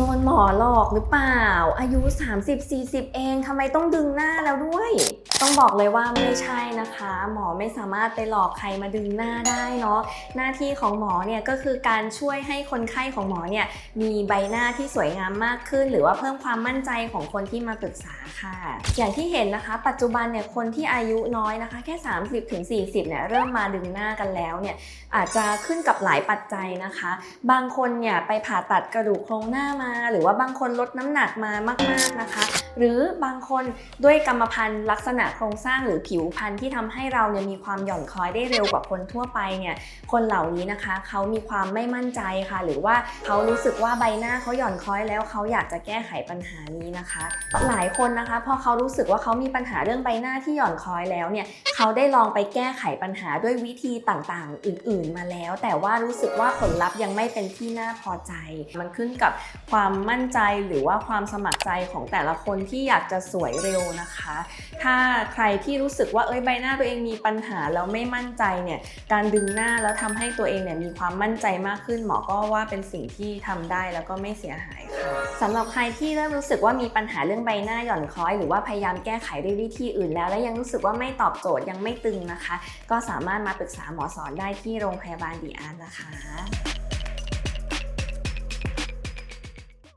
ดนหมอหลอกหรือเปล่า อายุ 30-40 เองทำไมต้องดึงหน้าแล้วด้วย ต้องบอกเลยว่าไม่ใช่นะคะ หมอไม่สามารถไปหลอกใครมาดึงหน้าได้เนาะหน้าที่ของหมอเนี่ยก็คือการช่วยให้คนไข้ของหมอเนี่ยมีใบหน้าที่สวยงามมากขึ้น หรือว่าเพิ่มความมั่นใจของคนที่มาปรึกษาค่ะ อย่างที่เห็นนะคะ ปัจจุบันเนี่ยคนที่อายุน้อยนะคะ แค่ 30-40เนี่ยเริ่มมาดึงหน้ากันแล้วเนี่ยอาจจะขึ้นกับหลายปัจจัยนะคะ บางคนเนี่ยไปผ่าตัดกระดูกโครงหน้ามาหรือว่าบางคนลดน้ำหนักมามาก ๆนะคะ หรือบางคนด้วยกรรมพันธุ์ลักษณะโครงสร้างหรือผิวพรรณที่ทำให้เราเนี่ยมีความหย่อนคล้อยได้เร็วกว่าคนทั่วไปเนี่ยคนเหล่านี้นะคะเขามีความไม่มั่นใจค่ะ หรือว่าเขารู้สึกว่าใบหน้าเขาหย่อนคล้อยแล้วเขาอยากจะแก้ไขปัญหานี้นะคะ หลายคนนะคะพอเขารู้สึกว่าเขามีปัญหาเรื่องใบหน้าที่หย่อนคล้อยแล้วเนี่ยเขาได้ลองไปแก้ไขปัญหาด้วยวิธีต่างๆ อื่น ๆ มาแล้ว แต่ว่ารู้สึกว่าผลลัพธ์ยังไม่เป็นที่น่าพอใจ มันขึ้นกับความมั่นใจหรือว่าความสมัครใจของแต่ละคนที่อยากจะสวยเร็วนะคะ ถ้าใครที่รู้สึกว่าเอ้ยใบหน้าตัวเองมีปัญหาแล้วไม่มั่นใจเนี่ยการดึงหน้าแล้วทำให้ตัวเองเนี่ยมีความมั่นใจมากขึ้นหมอก็ว่าเป็นสิ่งที่ทำได้แล้วก็ไม่เสียหายค่ะสำหรับใครที่เริ่มรู้สึกว่ามีปัญหาเรื่องใบหน้าหย่อนคล้อย หรือว่าพยายามแก้ไขด้วยวิธีอื่นแล้ว และยังรู้สึกว่าไม่ตอบโจทย์ยังไม่ตึงนะคะ ก็สามารถมาปรึกษาหมอสอนได้ที่โรงพยาบาลดีอาร์นะคะ